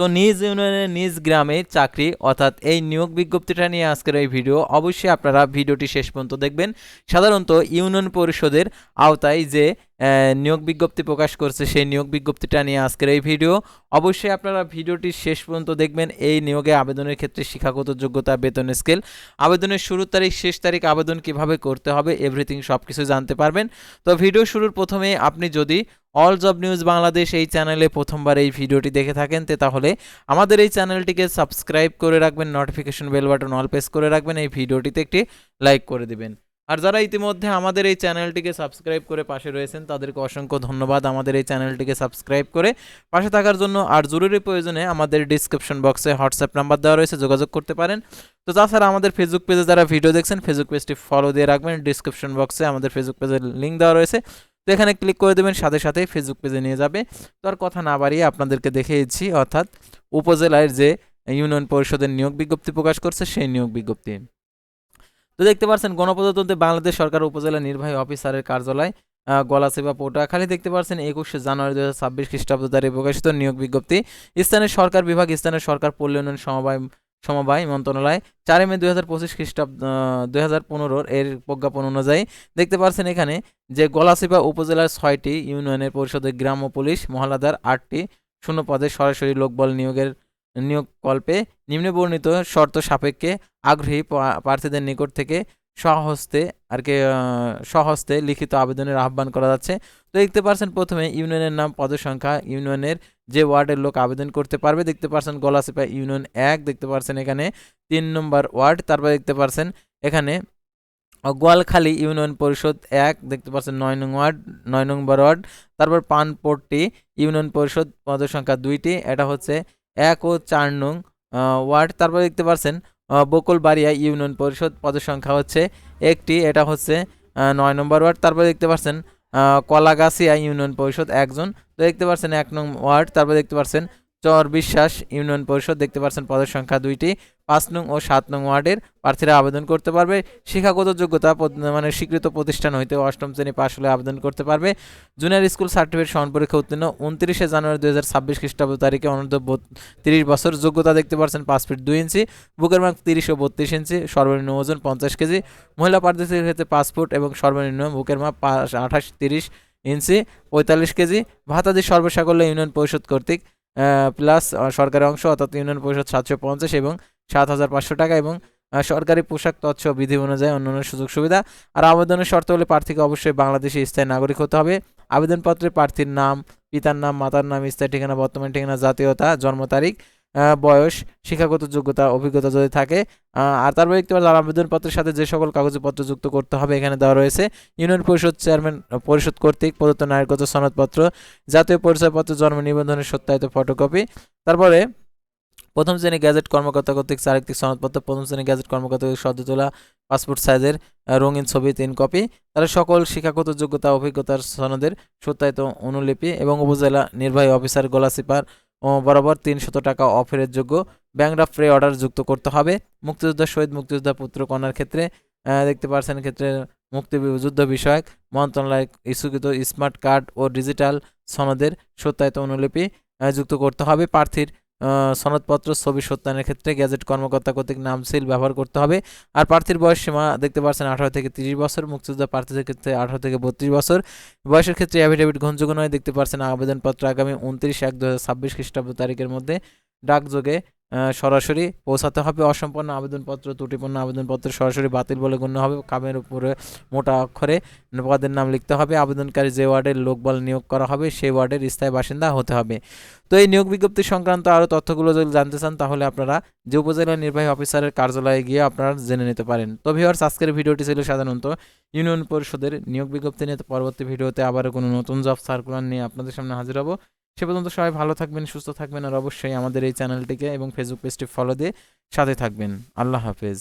তো নিজ ইউনিয়নের নিজ গ্রামে চাকরি, অর্থাৎ এই নিয়োগ বিজ্ঞপ্তিটা নিয়ে আজকের এই ভিডিও, অবশ্যই আপনারা ভিডিওটি শেষ পর্যন্ত দেখবেন। সাধারণত ইউনিয়ন পরিষদের আওতায় যে নিয়োগ বিজ্ঞপ্তি প্রকাশ করছে, সেই নিয়োগ বিজ্ঞপ্তিটা নিয়ে আজকের এই ভিডিও। অবশ্যই আপনারা ভিডিওটি শেষ পর্যন্ত দেখবেন, এই নিয়োগে আবেদনের ক্ষেত্রে শিক্ষাগত যোগ্যতা, বেতন স্কেল, আবেদনের শুরুর তারিখ, শেষ তারিখ, আবেদন কীভাবে করতে হবে, এভরিথিং সব কিছু জানতে পারবেন। তো ভিডিও শুরুর প্রথমে আপনি যদি অল জব নিউজ বাংলাদেশ এই চ্যানেলে প্রথমবার এই ভিডিওটি দেখে থাকেন, তে তাহলে আমাদের এই চ্যানেলটিকে সাবস্ক্রাইব করে রাখবেন notification bell button all press করে রাখবেন, এই ভিডিওটিতে একটি লাইক করে দিবেন। আর যারা ইতিমধ্যে আমাদের এই চ্যানেলটিকে সাবস্ক্রাইব করে পাশে রয়েছেন, তাদেরকে অসংখ্য ধন্যবাদ আমাদের এই চ্যানেলটিকে সাবস্ক্রাইব করে পাশে থাকার জন্য। আর জরুরি প্রয়োজনে আমাদের ডিসক্রিপশন বক্সে হোয়াটসঅ্যাপ নাম্বার দেওয়া রয়েছে, যোগাযোগ করতে পারেন। তো তাছাড়া আমাদের ফেসবুক পেজে যারা ভিডিও দেখছেন ফেসবুক পেজটি ফলো দিয়ে রাখবেন। ডিসক্রিপশন বক্সে আমাদের ফেসবুক পেজের লিঙ্ক দেওয়া রয়েছে। তো এখানে ক্লিক করে দেবেন, সাথে সাথে ফেসবুক পেজে নিয়ে যাবে। তো আর কথা না বাড়িয়ে আপনাদেরকে দেখিয়েছি, অর্থাৎ উপজেলার যে ইউনিয়ন পরিষদের নিয়োগ বিজ্ঞপ্তি প্রকাশ করছে, সেই নিয়োগ বিজ্ঞপ্তি। তো দেখতে পাচ্ছেন গণপ্রজাতন্ত্রী বাংলাদেশ সরকার উপজেলা নির্বাহী অফিসারের কার্যালয় গলাচিপা পটুয়াখালী। দেখতে পাচ্ছেন একুশে জানুয়ারি দু হাজার ছাব্বিশ খ্রিস্টাব্দ তারিখে প্রকাশিত নিয়োগ বিজ্ঞপ্তি। স্থানীয় সরকার বিভাগ, স্থানীয় সরকার পল্লী উন্নয়ন সমবায় সমবায় মন্ত্রণালয় চারই মে দুই হাজার পঁচিশ খ্রিস্টাব্দ দুই হাজার পনেরোর এর প্রজ্ঞাপন অনুযায়ী দেখতে পাচ্ছেন এখানে যে গলাচিপা উপজেলার ছয়টি ইউনিয়নের পরিষদের গ্রাম্য পুলিশ, মহলাদার আটটি শূন্য পদে সরাসরি লোকবল নিয়োগের নিয়োগকল্পে নিম্নবর্ণিত শর্ত সাপেক্ষে আগ্রহী প্রার্থীদের নিকট থেকে স্বহস্তে আর কি স্বহস্তে লিখিত আবেদনের আহ্বান করা যাচ্ছে। তো দেখতে পারছেন প্রথমে ইউনিয়নের নাম পদসংখ্যা ইউনিয়নের যে ওয়ার্ডের লোক আবেদন করতে পারবে। দেখতে পাচ্ছেন গলাচিপা ইউনিয়ন এক, দেখতে পারছেন এখানে তিন নম্বর ওয়ার্ড, তারপর দেখতে পারছেন এখানে গোয়ালখালী ইউনিয়ন পরিষদ এক, দেখতে পাচ্ছেন নয় নং ওয়ার্ড, নয় নম্বর ওয়ার্ড, তারপর পানপট্টি ইউনিয়ন পরিষদ পদসংখ্যা দুইটি, এটা হচ্ছে এক ও চার নং ওয়ার্ড। তারপর দেখতে পাচ্ছেন বকুলবাড়িয়া ইউনিয়ন পরিষদ পদের সংখ্যা হচ্ছে একটি, এটা হচ্ছে নয় নম্বর ওয়ার্ড। তারপর দেখতে পাচ্ছেন কলাগাছিয়া ইউনিয়ন পরিষদ একজন। তো দেখতে পাচ্ছেন এক নং ওয়ার্ড, তারপর দেখতে পাচ্ছেন চর বিশ্বাস ইউনিয়ন পরিষদ দেখতে পাচ্ছেন পদের সংখ্যা দুইটি, পাঁচ নং ও সাত নং ওয়ার্ডের প্রার্থীরা আবেদন করতে পারবে। শিক্ষাগত যোগ্যতা মানে স্বীকৃত প্রতিষ্ঠান হইতে অষ্টম শ্রেণি পাশ হলে আবেদন করতে পারবে। জুনিয়র স্কুল সার্টিফিকেট সমান পরীক্ষা উত্তীর্ণ উনত্রিশে জানুয়ারি দুই হাজার ছাব্বিশ খ্রিস্টাব্দ তারিখে অনূর্ধ্ব তিরিশ বছর। যোগ্যতা দেখতে পাচ্ছেন পাঁচ ফিট দুই ইঞ্চি, বুকের মার্ক তিরিশ ও বত্রিশ ইঞ্চি, সর্বনিম্ন ওজন পঞ্চাশ কেজি। মহিলা প্রার্থীদের ক্ষেত্রে পাঁচ ফুট এবং সর্বনিম্ন বুকের মাপ আঠাশ তিরিশ ইঞ্চি, পঁয়তাল্লিশ কেজি। ভাতাদি সর্বসাকল্য ইউনিয়ন পরিষদ কর্তৃক প্লাস সরকারি অংশ অর্থাৎ ইউনিয়ন পরিষদ সাতশো পঞ্চাশ এবং সাত হাজার পাঁচশো টাকা এবং সরকারি পোশাক তৎস বিধি অনুযায়ী অন্যান্য সুযোগ সুবিধা। আর আবেদনের শর্ত হলে প্রার্থীকে অবশ্যই বাংলাদেশে স্থায়ী নাগরিক হতে হবে। আবেদনপত্রে প্রার্থীর নাম, পিতার নাম, মাতার নাম, স্থায়ী ঠিকানা, বর্তমান ঠিকানা, জাতীয়তা, জন্ম তারিখ বয়স, শিক্ষাগত যোগ্যতা, অভিজ্ঞতা যদি থাকে আর তারপরে দেখতে পারেন আবেদনপত্রের সাথে যে সকল কাগজপত্র যুক্ত করতে হবে এখানে দেওয়া রয়েছে, ইউনিয়ন পরিষদ চেয়ারম্যান পরিষদ কর্তৃক প্রদত্ত নাগরিকত্ব সনদপত্র, জাতীয় পরিচয়পত্র, জন্ম নিবন্ধনের সত্যায়িত ফটোকপি, তারপরে প্রথম শ্রেণি গ্যাজেট কর্মকর্তা কর্তৃক চারিত্রিক সনদপত্র, প্রথম শ্রেণি গ্যাজেট কর্মকর্তা সদ্য তোলা পাসপোর্ট সাইজের রঙিন ছবি, তিন কপি, তারা সকল শিক্ষাগত যোগ্যতা, অভিজ্ঞতার সনদের সত্যায়িত অনুলিপি এবং উপজেলা নির্বাহী অফিসার গলাচিপার ও বরাবর তিনশত টাকা অফারের যোগ্য ব্যাংক ড্রাফট প্রে অর্ডার যুক্ত করতে হবে। মুক্তিযোদ্ধা শহীদ মুক্তিযোদ্ধা পুত্র কন্যার ক্ষেত্রে দেখতে পাচ্ছেন ক্ষেত্রে মুক্তি যুদ্ধ বিষয়ক মন্ত্রণালয় ইস্যুকৃত স্মার্ট কার্ড ও ডিজিটাল সনদের সত্যায়িত অনুলিপি যুক্ত করতে হবে প্রার্থীর। সনদপত্র, ছবি সত্যায়নের ক্ষেত্রে গ্যাজেট কর্মকর্তা কর্তৃক নাম সিল ব্যবহার করতে হবে। আর প্রার্থীর বয়স সীমা দেখতে পাচ্ছেন আঠারো থেকে তিরিশ বছর, মুক্তিযোদ্ধা প্রার্থীদের ক্ষেত্রে আঠারো থেকে বত্রিশ বছর। বয়সের ক্ষেত্রে অ্যাভিডেভিট গ্রহণযোগ্য নয়, দেখতে পাচ্ছেন আবেদনপত্র আগামী উনত্রিশ এক দু হাজার ছাব্বিশ খ্রিস্টাব্দ তারিখের মধ্যে ডাকযোগে সরাসরি পৌঁছাতে হবে। অসম্পন্ন আবেদনপত্র, ত্রুটিপূর্ণ আবেদনপত্র সরাসরি বাতিল বলে গণ্য হবে। কামের উপরে মোটা অক্ষরে পদের নাম লিখতে হবে। আবেদনকারী যে ওয়ার্ডের লোকবল নিয়োগ করা হবে, সেই ওয়ার্ডের স্থায়ী বাসিন্দা হতে হবে। তো এই নিয়োগ বিজ্ঞপ্তি সংক্রান্ত আরও তথ্যগুলো যদি জানতে চান, তাহলে আপনারা যে উপজেলা নির্বাহী অফিসারের কার্যালয়ে গিয়ে আপনারা জেনে নিতে পারেন। তো ভিওয়ার্স আজকের ভিডিওটি ছিল সাধারণত ইউনিয়ন পরিষদের নিয়োগ বিজ্ঞপ্তি নিয়ে। পরবর্তী ভিডিওতে আবার কোনো নতুন জব সার্কুলার নিয়ে আপনাদের সামনে হাজির হব। সে পর্যন্ত সবাই ভালো থাকবেন, সুস্থ থাকবেন, আর অবশ্যই আমাদের এই চ্যানেলটিকে এবং ফেসবুক পেজটি ফলো দিয়ে সাথে থাকবেন। আল্লাহ হাফেজ।